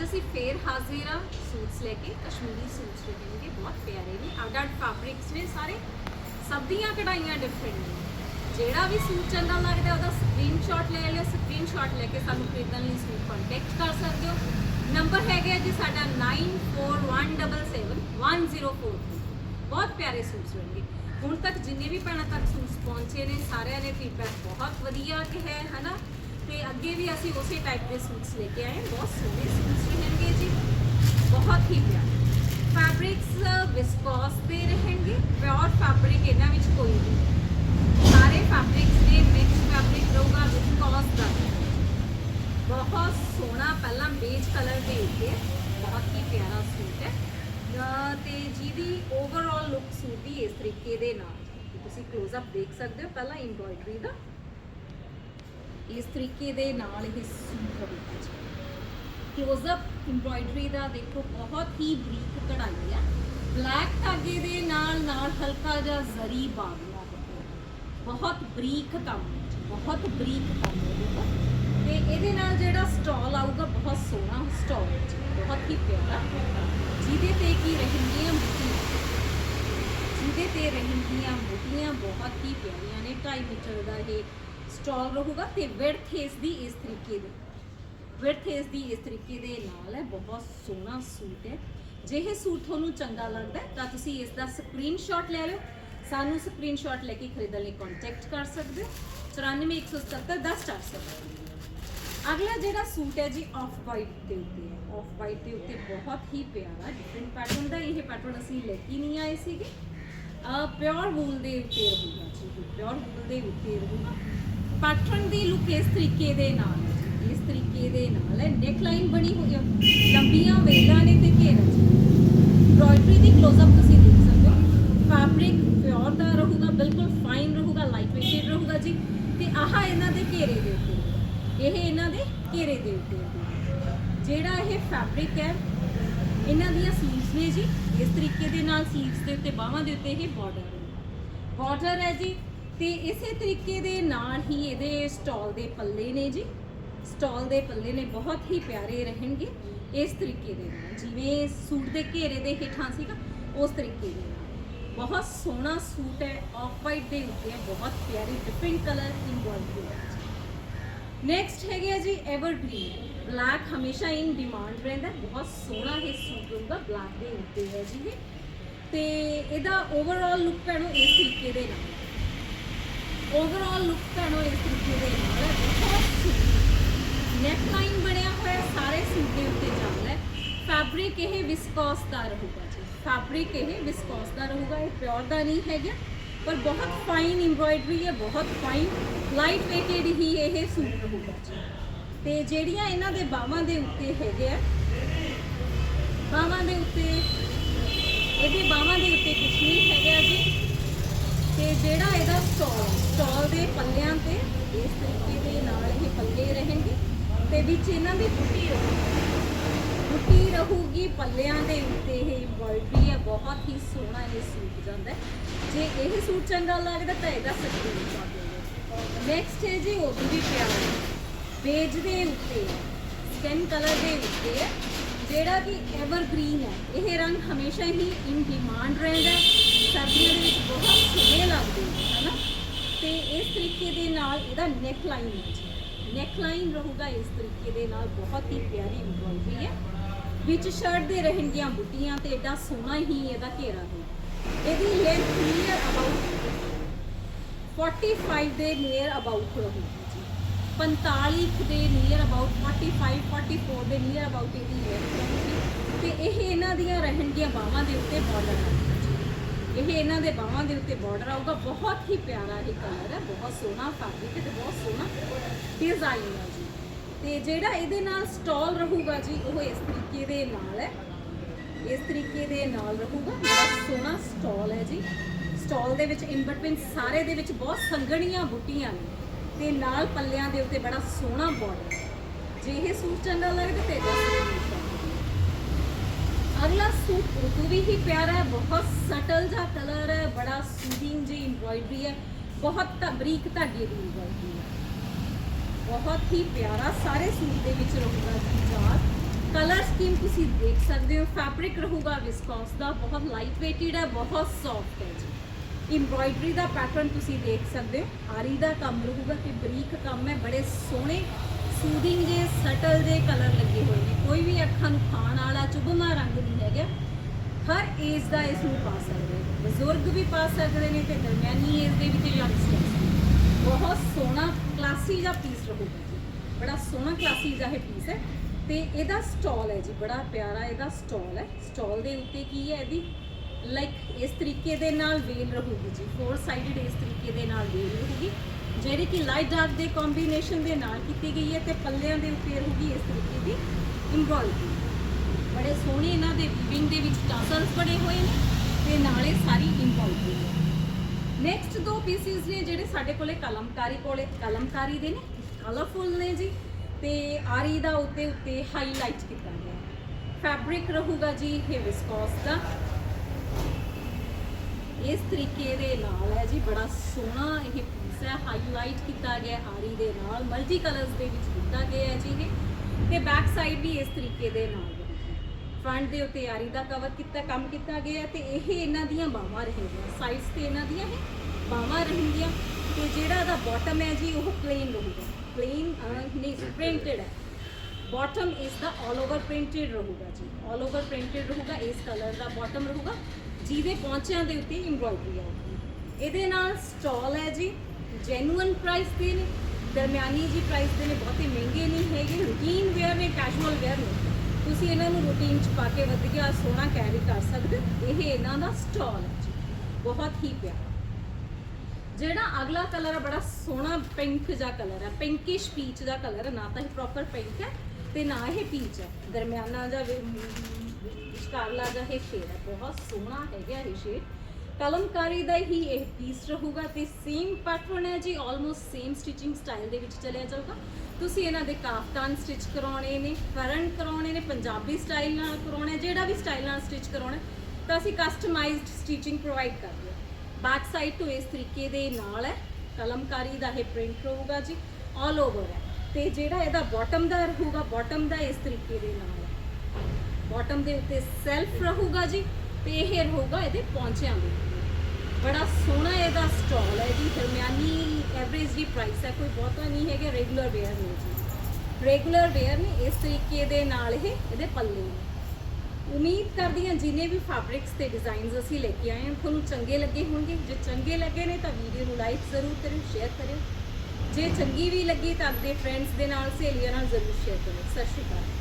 ਅੱਜ ਅਸੀਂ ਫੇਰ ਹਾਜ਼ਰ ਹਾਂ ਸੂਟਸ ਲੈ ਕੇ, ਕਸ਼ਮੀਰੀ ਸੂਟਸ ਰਹਿਣਗੇ ਬਹੁਤ ਪਿਆਰੇ ਨੇ। ਅੱਡ ਅੱਡ ਫੈਬਰਿਕਸ ਨੇ ਸਾਰੇ, ਸਭ ਦੀਆਂ ਕਢਾਈਆਂ ਡਿਫਰੈਂਟ ਨੇ। ਜਿਹੜਾ ਵੀ ਸੂਟ ਚੰਗਾ ਲੱਗਦਾ, ਉਹਦਾ ਸਕਰੀਨਸ਼ਾਟ ਲੈ ਲਿਓ ਸਕਰੀਨਸ਼ਾਟ ਲੈ ਕੇ ਸਾਨੂੰ ਖਰੀਦਣ ਲਈ ਸੂਟ ਕੰਟੈਕਟ ਕਰ ਸਕਦੇ ਹੋ। ਨੰਬਰ ਹੈਗਾ ਜੀ ਸਾਡਾ 94177104 ਬਹੁਤ ਪਿਆਰੇ ਸੂਟਸ ਰਹਿਣਗੇ ਹੁਣ ਤੱਕ ਜਿੰਨੇ ਵੀ ਭੈਣਾਂ ਤੱਕ ਸੂਟਸ ਪਹੁੰਚੇ ਨੇ, ਸਾਰਿਆਂ ਨੇ ਫੀਡਬੈਕ ਬਹੁਤ ਵਧੀਆ ਕਿ ਹੈ, ਹਨਾ? ਤੇ ਅੱਗੇ ਵੀ ਅਸੀਂ ਉਸੇ ਟਾਈਪ ਦੇ ਸੂਟਸ ਲੈ ਕੇ ਆਏ ਬਹੁਤ ਸੋਹਣੇ ਸੂਟਸ ਰਹਿਣਗੇ ਜੀ। ਬਹੁਤ ਹੀ ਪਿਆਰੇ। ਫੈਬਰਿਕਸ ਵਿਸਕੋਸ ਦੇ ਰਹਿਣਗੇ। ਪਿਓਰ ਫੈਬਰਿਕ ਇਹਨਾਂ ਵਿੱਚ ਕੋਈ ਨਹੀਂ। ਸਾਰੇ ਫੈਬਰਿਕਸ ਦੇ ਮਿਕਸ ਫੈਬਰਿਕ ਰਹੂਗਾ ਵਿਸਕੋਸ ਦਾ। ਬਹੁਤ ਸੋਹਣਾ ਪਹਿਲਾਂ ਬੇਜ ਕਲਰ ਦੇ ਉੱਤੇ ਹੈ। ਬਹੁਤ ਹੀ ਪਿਆਰਾ ਸੂਟ ਹੈ। ਅਹ ਤੇ ਜਿਹਦੀ ਓਵਰਆਲ ਲੁੱਕ ਸੂਟ ਦੀ ਇਸ ਤਰੀਕੇ ਦੇ ਨਾਲ। ਤੁਸੀਂ ক্লোਜ਼ ਅਪ ਦੇਖ ਸਕਦੇ ਹੋ। ਪਹਿਲਾਂ ਐਮਬ੍ਰੋਇਡਰੀ ਦਾ ਇਸ ਤਰੀਕੇ ਦੇ ਨਾਲ ਇਹ ਸੂਟ ਹੋਵੇਗਾ ਜੀ। ক্লোਜ਼ ਅਪ ਐਮਬ੍ਰੋਇਡਰੀ ਦਾ ਦੇਖੋ, ਬਹੁਤ ਹੀ ਬਰੀਕ ਕਢਾਈ ਆ। ਬਲੈਕ ਧਾਗੇ ਦੇ ਨਾਲ ਨਾਲ ਹਲਕਾ ਜਿਹਾ ਜ਼ਰੀ ਬਾਗਲਾ ਬਹੁਤ ਬਰੀਕ ਕੰਮ ਬਹੁਤ ਬਰੀਕ ਕੰਮ ਹੈ ਤੇ। ਇਹਦੇ ਨਾਲ ਜਿਹੜਾ ਸਟਾਲ ਆਊਗਾ, ਬਹੁਤ ਸੋਹਣਾ ਸਟਾਲ ਹੈ ਬਹੁਤ ਹੀ ਪਿਆਰਾ। ਜਿਹਦੇ ਤੇ ਕੀ ਰਹਿਣਗੀਆਂ ਬੁੱਟੀਆਂ ਜਿਹਦੇ ਤੇ ਰਹਿੰਦੀਆਂ ਬੁੱਟੀਆਂ ਬਹੁਤ ਹੀ ਪਿਆਰੀਆਂ ਨੇ 2.5 ਮੀਟਰ ਦਾ ਇਹ ਸਟਾਲ ਰਹੂਗਾ ਤੇ ਵਿਡਥ ਇਸ ਦੀ ਇਸ ਤਰੀਕੇ ਦੀ ਵਿਡਥ ਇਸ ਦੀ ਇਸ ਤਰੀਕੇ ਦੇ ਨਾਲ ਹੈ, ਬਹੁਤ ਸੋਹਣਾ ਸੂਟ ਹੈ। ਜੇ ਇਹ ਸੂਟ ਤੁਹਾਨੂੰ ਚੰਗਾ ਲੱਗਦਾ ਤਾਂ ਤੁਸੀਂ ਇਸ ਦਾ ਸਕਰੀਨਸ਼ਾਟ ਲੈ ਲਿਓ। ਸਾਨੂੰ ਸਕਰੀਨਸ਼ਾਟ ਲੈ ਕੇ ਖਰੀਦਣ ਲਈ ਕੰਟੈਕਟ ਕਰ ਸਕਦੇ ਹੋ। 94177104 ਅਗਲਾ ਜਿਹੜਾ ਸੂਟ ਹੈ ਜੀ ਆਫ ਵਾਈਟ ਦੇ ਉੱਤੇ ਹੈ। ਆਫ ਵਾਈਟ ਦੇ ਉੱਤੇ ਬਹੁਤ ਹੀ ਪਿਆਰਾ ਡਿਫਰੈਂਟ ਪੈਟਰਨ ਦਾ ਇਹ ਪੈਟਰਨ ਅਸੀਂ ਲੈ ਕੇ ਨਹੀਂ ਆਏ ਸੀਗੇ। ਪਿਓਰ ਵੂਲ ਦੇ ਉੱਤੇ ਰਹੂਗਾ ਜੀ ਪਿਓਰ ਵੂਲ ਦੇ ਉੱਤੇ ਰਹੂਗਾ। ਪੈਟਰਨ ਦੀ ਲੁੱਕ ਇਸ ਤਰੀਕੇ ਦੇ ਨਾਲ। ਇਸ ਤਰੀਕੇ ਦੇ ਨਾਲ ਹੈ। ਨੈਕ ਲਾਈਨ ਬਣੀ ਹੋਈ ਹੈ ਲੰਬੀਆਂ ਵੇਲਾਂ ਨੇ ਤੇ ਘੇਰਾ ਜੀ ਐਮਬ੍ਰੋਇਡਰੀ ਦੀ ক্লোਜ਼ ਅਪ ਤੁਸੀਂ ਦੇਖ ਸਕਦੇ ਹੋ। ਫੈਬਰਿਕ ਪਿਓਰ ਦਾ ਰਹੂਗਾ, ਬਿਲਕੁਲ ਫਾਈਨ ਰਹੂਗਾ ਲਾਈਟ ਵੇਟਡ ਰਹੂਗਾ ਜੀ। ਤੇ ਆਹ ਇਹਨਾਂ ਦੇ ਘੇਰੇ ਦੇ ਉੱਤੇ। ਇਹ ਇਹਨਾਂ ਦੇ ਘੇਰੇ ਦੇ ਉੱਤੇ ਜਿਹੜਾ ਇਹ ਫੈਬਰਿਕ ਹੈ, ਇਹਨਾਂ ਦੀਆਂ ਸਲੀਵਸ ਨੇ ਜੀ। ਇਸ ਤਰੀਕੇ ਦੇ ਨਾਲ ਸਲੀਵਸ ਦੇ ਉੱਤੇ, ਬਾਹਾਂ ਦੇ ਉੱਤੇ ਇਹ ਬਾਰਡਰ ਹੈ। ਬਾਰਡਰ ਹੈ ਜੀ। ਤੇ ਇਸੇ ਤਰੀਕੇ ਦੇ ਨਾਲ ਹੀ ਇਹਦੇ ਸਟਾਲ ਦੇ ਪੱਲੇ ਨੇ ਜੀ। ਸਟਾਲ ਦੇ ਪੱਲੇ ਨੇ ਬਹੁਤ ਹੀ ਪਿਆਰੇ ਰਹਿਣਗੇ ਇਸ ਤਰੀਕੇ ਦੇ ਨਾਲ। ਜਿਵੇਂ ਸੂਟ ਦੇ ਘੇਰੇ ਦੇ ਹੇਠਾਂ ਸੀਗਾ, ਉਸ ਤਰੀਕੇ ਦੇ ਨਾਲ। ਬਹੁਤ ਸੋਹਣਾ ਸੂਟ ਹੈ ਆਫ ਵਾਈਟ ਦੇ ਉੱਤੇ ਹੈ, ਬਹੁਤ ਪਿਆਰੀ ਡਿਫਰੈਂਟ ਕਲਰ ਇੰਬੋਇਡਰੀ ਹੈ। ਨੈਕਸਟ ਹੈਗੇ ਆ ਜੀ ਐਵਰਗ੍ਰੀਨ ਬਲੈਕ ਹਮੇਸ਼ਾ ਇਨ ਡਿਮਾਂਡ ਰਹਿੰਦਾ ਬਹੁਤ ਸੋਹਣਾ ਇਹ ਸੂਟ ਹੋਊਗਾ ਬਲੈਕ ਦੇ ਉੱਤੇ ਹੈ ਜੀ ਇਹ। ਤੇ ਇਹਦਾ ਓਵਰਆਲ ਲੁੱਕ ਤੁਹਾਨੂੰ ਇਸ ਤਰੀਕੇ ਦੇ ਨਾਲ। ਓਵਰਆਲ ਲੁੱਕ ਤੁਹਾਨੂੰ ਇਸ ਤਰੀਕੇ ਦੇ ਨਾਲ ਹੈ। ਬਹੁਤ ਨੈਕ ਲਾਈਨ ਬਣਿਆ ਹੋਇਆ, ਸਾਰੇ ਸੂਟ ਦੇ ਉੱਤੇ ਚੱਲਦਾ ਹੈ। ਫੈਬਰਿਕ ਇਹ ਵਿਸਕੋਸ ਦਾ ਰਹੂਗਾ ਜੀ। ਫੈਬਰਿਕ ਇਹ ਵਿਸਕੋਸ ਦਾ ਰਹੂਗਾ, ਇਹ ਪਿਓਰ ਦਾ ਨਹੀਂ ਹੈਗਾ। ਪਰ ਬਹੁਤ ਫਾਈਨ ਐਮਬ੍ਰੋਇਡਰੀ ਹੈ, ਬਹੁਤ ਫਾਈਨ ਲਾਈਟ ਵੇਟਡ ਹੀ ਇਹ ਸੂਟ ਰਹੂਗਾ ਜੀ। ਤੇ ਜਿਹੜੀਆਂ ਇਹਨਾਂ ਦੇ ਬਾਹਾਂ ਦੇ ਉੱਤੇ ਹੈਗੇ ਆ, ਬਾਹਾਂ ਦੇ ਉੱਤੇ, ਇਹਦੇ ਬਾਹਾਂ ਦੇ ਉੱਤੇ ਕੁਝ ਨਹੀਂ ਹੈਗਾ ਜੀ। ਤੇ ਜਿਹੜਾ ਇਹਦਾ ਸਟਾਲ ਸਟਾਲ ਦੇ ਪੱਲਿਆਂ ਤੇ, ਇਸ ਤਰੀਕੇ ਦੇ ਨਾਲ ਇਹ ਪੱਲੇ ਰਹਿਣਗੇ ਤੇ ਵਿੱਚ ਇਹਨਾਂ ਦੀ ਬੁੱਟੀ ਰਹੂਗੀ ਬੁੱਟੀ ਰਹੂਗੀ ਪੱਲਿਆਂ ਦੇ ਉੱਤੇ ਇਹ ਐਮਬ੍ਰੋਇਡਰੀ ਹੈ, ਬਹੁਤ ਹੀ ਸੋਹਣਾ ਇਹ ਸੂਟ ਜਾਂਦਾ ਜੇ ਇਹ ਸੂਟ ਚੰਗਾ ਲੱਗਦਾ ਤਾਂ ਇਹਦਾ ਸਕਰੀਨ ਸ਼ਾਟ ਲਓ ਨੈਕਸਟ ਹੈ ਜੀ ਉਹ ਵੀ ਪਿਆਰ ਹੈ ਬੇਜ ਦੇ ਉੱਤੇ ਸਕਿਨ ਕਲਰ ਦੇ ਉੱਤੇ ਹੈ। ਜਿਹੜਾ ਕਿ ਐਵਰਗ੍ਰੀਨ ਹੈ, ਇਹ ਰੰਗ ਹਮੇਸ਼ਾ ਹੀ ਇਨ ਡਿਮਾਂਡ ਰਹਿੰਦਾ ਹੈ। ਸਰਦੀਆਂ ਦੇ ਵਿੱਚ ਬਹੁਤ ਸੋਹਣੇ ਲੱਗਦੇ ਨੇ, ਹਨਾ? ਤੇ ਇਸ ਤਰੀਕੇ ਦੇ ਨਾਲ ਇਹਦਾ ਨੈਕ ਲਾਈਨ ਹੈ ਜੀ। ਨੈਕ ਲਾਈਨ ਰਹੂਗਾ ਇਸ ਤਰੀਕੇ ਦੇ ਨਾਲ, ਬਹੁਤ ਹੀ ਪਿਆਰੀ ਐਮਬ੍ਰੋਇਡਰੀ ਹੈ। ਵਿੱਚ ਸ਼ਰਟ ਦੇ ਰਹਿਣਗੀਆਂ ਬੁੱਟੀਆਂ ਤੇ ਐਡਾ ਸੋਹਣਾ ਹੀ ਇਹਦਾ ਘੇਰਾ ਹੈ ਇਹਦੀ ਲੈਂਥ ਨੀਅਰ ਅਬਾਊਟ 45 ਦੇ ਨੀਅਰ ਅਬਾਊਟ ਰਹੂਗੀ ਜੀ। 45 ਦੇ ਨੀਅਰ ਅਬਾਊਟ 45 44 ਦੇ ਨੀਅਰ ਅਬਾਊਟ ਇਹਦੀ ਲੈਂਥ ਰਹੂਗੀ। ਤੇ ਇਹ ਇਹਨਾਂ ਦੀਆਂ ਰਹਿਣਗੀਆਂ ਬਾਹਾਂ ਦੇ ਉੱਤੇ ਬਾਰਡਰ ਇਹ ਇਹਨਾਂ ਦੇ ਬਾਹਾਂ ਦੇ ਉੱਤੇ ਬਾਰਡਰ ਆਊਗਾ। ਬਹੁਤ ਹੀ ਪਿਆਰਾ ਇਹ ਕਲਰ ਹੈ। ਬਹੁਤ ਸੋਹਣਾ ਫੈਬਰਿਕ ਹੈ ਤੇ ਬਹੁਤ ਸੋਹਣਾ ਡਿਜ਼ਾਈਨ ਹੈ ਜੀ। ਤੇ ਜਿਹੜਾ ਇਹਦੇ ਨਾਲ ਸਟਾਲ ਰਹੂਗਾ ਜੀ, ਉਹ ਇਸ ਤਰੀਕੇ ਦੇ ਨਾਲ ਹੈ। ਇਸ ਤਰੀਕੇ ਦੇ ਨਾਲ ਰਹੂਗਾ। ਬਹੁਤ ਸੋਹਣਾ ਸਟਾਲ ਹੈ ਜੀ। ਸਟਾਲ ਦੇ ਵਿੱਚ ਇਨ ਬਿਟਵੀਨ ਸਾਰੇ ਦੇ ਵਿੱਚ ਬਹੁਤ ਸੰਘਣੀਆਂ ਬੁੱਟੀਆਂ ਨੇ ਤੇ ਨਾਲ ਪੱਲਿਆਂ ਦੇ ਉੱਤੇ ਬੜਾ ਸੋਹਣਾ ਬਾਰਡਰ ਜੇ ਇਹ ਸੂਟ ਚੰਗਾ ਲੱਗਦਾ ਤੇ ਇਹਦਾ screenshot ਲਓ। ਅਗਲਾ ਸੂਟ ਉਹ ਵੀ ਹੀ ਪਿਆਰਾ ਹੈ ਬਹੁਤ ਸਟਲ ਜਿਹਾ ਕਲਰ ਹੈ ਬੜਾ ਸੂਦਿੰਗ ਜੀ ਐਮਬ੍ਰੋਇਡਰੀ ਹੈ ਬਹੁਤ ਧਾ- ਬਰੀਕ ਧਾਗੇ ਦੀ ਐਮਬ੍ਰੋਇਡਰੀ ਹੈ ਬਹੁਤ ਹੀ ਪਿਆਰਾ ਸਾਰੇ ਸੂਟ ਦੇ ਵਿੱਚ ਰਹੂਗਾ ਜੀ ਜਾਰ ਕਲਰ ਸਕੀਮ ਤੁਸੀਂ ਦੇਖ ਸਕਦੇ ਹੋ ਫੈਬਰਿਕ ਰਹੂਗਾ ਵਿਸਕੋਸ ਦਾ ਬਹੁਤ ਲਾਈਟ weighted ਹੈ ਬਹੁਤ ਸੌਫਟ ਹੈ ਜੀ ਐਮਬ੍ਰਾਇਡਰੀ ਦਾ ਪੈਟਰਨ ਤੁਸੀਂ ਦੇਖ ਸਕਦੇ ਹੋ ਆਰੀ ਦਾ ਕੰਮ ਰਹੂਗਾ ਕਿ ਬਰੀਕ ਕੰਮ ਹੈ ਬੜੇ ਸੋਹਣੇ ਸੂਦਿੰਗ ਜੇ ਸਟਲ ਜੇ ਕਲਰ ਲੱਗੇ ਹੋਏ ਨੇ ਅੱਖਾਂ ਨੂੰ ਖਾਣ ਵਾਲਾ ਚੁਭਮਾ ਰੰਗ ਨਹੀਂ ਹੈਗਾ। ਹਰ ਏਜ ਦਾ ਇਸ ਨੂੰ ਪਾ ਸਕਦੇ ਹੋ ਬਜ਼ੁਰਗ ਵੀ ਪਾ ਸਕਦੇ ਨੇ ਤੇ ਦਰਮਿਆਨੀ ਏਜ ਦੇ ਵੀ ਤੇ ਯੰਗਸਟਰਸ ਬਹੁਤ ਸੋਹਣਾ ਕਲਾਸੀ ਜਿਹਾ ਪੀਸ ਰਹੂਗਾ ਜੀ। ਬੜਾ ਸੋਹਣਾ ਕਲਾਸੀ ਜਿਹਾ ਇਹ ਪੀਸ ਹੈ। ਤੇ ਇਹਦਾ ਸਟਾਲ ਹੈ ਜੀ। ਬੜਾ ਪਿਆਰਾ ਇਹਦਾ ਸਟਾਲ ਹੈ। ਸਟਾਲ ਦੇ ਉੱਤੇ ਕੀ ਹੈ ਇਹਦੀ? ਲਾਈਕ ਇਸ ਤਰੀਕੇ ਦੇ ਨਾਲ ਵੇਲ ਰਹੂਗੀ ਜੀ। ਫੋਰ ਸਾਈਡਡ ਇਸ ਤਰੀਕੇ ਦੇ ਨਾਲ ਵੇਲ ਰਹੂਗੀ। ਜਿਹੜੀ ਕਿ ਲਾਈਟ ਡਾਰਕ ਦੇ ਕੰਬੀਨੇਸ਼ਨ ਦੇ ਨਾਲ ਕੀਤੀ ਗਈ ਹੈ ਤੇ ਪੱਲਿਆਂ ਦੇ ਉੱਤੇ ਰਹੂਗੀ ਇਸ ਤਰੀਕੇ ਦੀ ਐਮਬ੍ਰਾਇਡਰੀ ਬੜੇ ਸੋਹਣੇ ਇਹਨਾਂ ਦੇ ਵੀਵਿੰਗ ਦੇ ਵਿੱਚ ਟਾਸਲਸ ਬਣੇ ਹੋਏ ਨੇ ਤੇ ਨਾਲੇ ਸਾਰੀ ਐਮਬ੍ਰਾਇਡਰੀ ਹੈ ਨੈਕਸਟ ਦੋ ਪੀਸਿਸ ਨੇ ਜਿਹੜੇ ਸਾਡੇ ਕੋਲੇ ਕਲਮਕਾਰੀ ਕੋਲੇ ਕਲਮਕਾਰੀ ਦੇ ਨੇ ਕਲਰਫੁਲ ਨੇ ਜੀ ਤੇ ਆਰੀ ਦਾ ਉੱਤੇ ਉੱਤੇ ਹਾਈਲਾਈਟ ਕੀਤਾ ਗਿਆ। ਫੈਬਰਿਕ ਰਹੂਗਾ ਜੀ ਇਹ ਵਿਸਕੋਸ ਦਾ। ਇਸ ਤਰੀਕੇ ਦੇ ਨਾਲ ਹੈ ਜੀ, ਬੜਾ ਸੋਹਣਾ ਇਹ ਪੀਸ ਹੈ ਹਾਈਲਾਈਟ ਕੀਤਾ ਗਿਆ ਆਰੀ ਦੇ ਨਾਲ ਮਲਟੀ ਕਲਰਸ ਦੇ ਵਿੱਚ ਕੀਤਾ ਗਿਆ ਹੈ ਜੀ ਇਹ। ਤੇ ਬੈਕ ਸਾਈਡ ਵੀ ਇਸ ਤਰੀਕੇ ਦੇ ਨਾਲ ਫਰੰਟ ਦੇ ਉੱਤੇ ਆਰੀ ਦਾ ਕਵਰ ਕੀਤਾ, ਕੰਮ ਕੀਤਾ ਗਿਆ ਹੈ ਤੇ ਇਹ ਇਹਨਾਂ ਦੀਆਂ ਬਾਹਾਂ ਰਹਿਣਗੀਆਂ ਸਾਈਡਸ ਤੇ ਇਹਨਾਂ ਦੀਆਂ ਇਹ ਬਾਹਾਂ ਰਹਿਣਗੀਆਂ ਤੇ ਜਿਹੜਾ ਦਾ ਬਾਟਮ ਹੈ ਜੀ, ਉਹ ਪਲੇਨ ਰਹੂਗਾ। ਪਲੇਨ ਨਹੀਂ ਪ੍ਰਿੰਟਡ ਹੈ। ਬਾਟਮ ਇਸ ਦਾ 올 ਓਵਰ ਪ੍ਰਿੰਟਡ ਰਹੂਗਾ ਜੀ। 올 ਓਵਰ ਪ੍ਰਿੰਟਡ ਰਹੂਗਾ, ਇਸ ਕਲਰ ਦਾ ਬਾਟਮ ਰਹੂਗਾ। ਜਿਹਦੇ ਪੌਂਚਿਆਂ ਦੇ ਉੱਤੇ ਐਮਬ੍ਰਾਇਡਰੀ ਆਊਗੀ ਇਹਦੇ ਨਾਲ ਸਟਾਲ ਹੈ ਜੀ ਜੈਨੂਅਨ ਪ੍ਰਾਈਸ ਦੇ ਨੇ। ਦਰਮਿਆਨੀ ਜੀ ਪ੍ਰਾਈਸ ਦੇ ਨੇ ਬਹੁਤੇ ਮਹਿੰਗੇ ਨਹੀਂ ਹੈਗੇ ਰੂਟੀਨ ਵੇਅਰ ਨੇ ਕੈਜੂਅਲ ਵੇਅਰ ਨੇ। ਤੁਸੀਂ ਇਹਨਾਂ ਨੂੰ ਰੂਟੀਨ ਚ ਪਾ ਕੇ ਵਧੀਆ ਸੋਹਣਾ ਕੈਰੀ ਕਰ ਸਕਦੇ ਇਹ ਇਹਨਾਂ ਦਾ ਸਟਾਲ ਹੈ ਜੀ। ਬਹੁਤ ਹੀ ਪਿਆਰਾ। ਜਿਹੜਾ ਅਗਲਾ ਕਲਰ ਹੈ ਬੜਾ ਸੋਹਣਾ ਪਿੰਕ ਜਿਹਾ ਕਲਰ ਹੈ ਪਿੰਕਿਸ਼ ਪੀਚ ਦਾ ਕਲਰ ਹੈ ਨਾ ਤਾਂ ਇਹ ਪ੍ਰੋਪਰ ਪਿੰਕ ਹੈ ਤੇ ਨਾ ਇਹ ਪੀਚ ਹੈ। ਦਰਮਿਆਨਾ ਜਿਹਾ ਵਿਚਕਾਰਲਾ ਜਿਹਾ ਇਹ ਸ਼ੇਡ ਹੈ। ਬਹੁਤ ਸੋਹਣਾ ਹੈਗਾ ਇਹ ਸ਼ੇਡ ਕਲਮਕਾਰੀ ਦਾ ਹੀ ਇਹ ਪੀਸ ਰਹੂਗਾ ਤੇ ਸੇਮ ਪੈਟਰਨ ਹੈ ਜੀ ਆਲਮੋਸਟ ਸੇਮ ਸਟਿਚਿੰਗ ਸਟਾਈਲ ਦੇ ਵਿੱਚ ਚਲਿਆ ਜਾਊਗਾ। ਤੁਸੀਂ ਇਹਨਾਂ ਦੇ ਕਾਫਤਾਨ ਸਟਿਚ ਕਰਾਉਣੇ ਨੇ ਫਰਨ ਕਰਾਉਣੇ ਨੇ, ਪੰਜਾਬੀ ਸਟਾਈਲ ਨਾਲ ਕਰਾਉਣੇ ਜਿਹੜਾ ਵੀ ਸਟਾਈਲ ਨਾਲ ਸਟਿਚ ਕਰਾਉਣਾ ਤਾਂ ਅਸੀਂ ਕਸਟਮਾਈਜ਼ਡ ਸਟਿਚਿੰਗ ਪ੍ਰੋਵਾਈਡ ਕਰਦੇ ਹਾਂ। ਬੈਕ ਸਾਈਡ ਤੋਂ ਇਸ ਤਰੀਕੇ ਦੇ ਨਾਲ ਹੈ, ਕਲਮਕਾਰੀ ਦਾ ਇਹ ਪ੍ਰਿੰਟ ਰਹੂਗਾ ਜੀ ਆਲ ਓਵਰ ਹੈ। ਤੇ ਜਿਹੜਾ ਇਹਦਾ ਬਾਟਮ ਦਾ ਰਹੂਗਾ ਬਾਟਮ ਦਾ ਇਸ ਤਰੀਕੇ ਦੇ ਨਾਲ ਹੈ। ਬਾਟਮ ਦੇ ਉੱਤੇ ਸੈਲਫ ਰਹੂਗਾ ਜੀ, ਤੇ ਇਹ ਰਹੂਗਾ ਇਹਦੇ ਪੌਂਚਿਆਂ ਦੇ ਬੜਾ ਸੋਹਣਾ ਇਹਦਾ ਸਟਾਲ ਹੈ ਜੀ, ਦਰਮਿਆਨੀ ਐਵਰੇਜ ਦੀ ਪ੍ਰਾਈਸ ਹੈ, ਕੋਈ ਬਹੁਤਾ ਨਹੀਂ ਹੈਗਾ ਰੈਗੂਲਰ ਵੇਅਰ ਨੇ ਜੀ। ਰੈਗੂਲਰ ਵੇਅਰ ਨੇ, ਇਸ ਤਰੀਕੇ ਦੇ ਨਾਲ ਇਹ ਇਹਦੇ ਪੱਲੇ ਨੇ। ਉਮੀਦ ਕਰਦੀ ਹਾਂ ਜਿਨੇ ਵੀ ਫੈਬਰਿਕਸ ਤੇ ਡਿਜ਼ਾਈਨਸ ਅਸੀਂ ਲੈ ਕੇ ਆਏ ਹਾਂ, ਤੁਹਾਨੂੰ ਚੰਗੇ ਲੱਗੇ ਹੋਣਗੇ। ਜੇ ਚੰਗੇ ਲੱਗੇ ਨੇ ਤਾਂ ਵੀਡੀਓ ਨੂੰ ਲਾਈਕ ਜ਼ਰੂਰ ਕਰਿਓ ਸ਼ੇਅਰ ਕਰਿਓ। ਜੇ ਚੰਗੀ ਵੀ ਲੱਗੀ ਤਾਂ ਆਪਣੇ ਫਰੈਂਡਸ ਦੇ ਨਾਲ ਸਹੇਲੀਆਂ ਨਾਲ ਜ਼ਰੂਰ ਸ਼ੇਅਰ ਕਰੋ ਸਤਿ ਸ਼੍ਰੀ ਅਕਾਲ।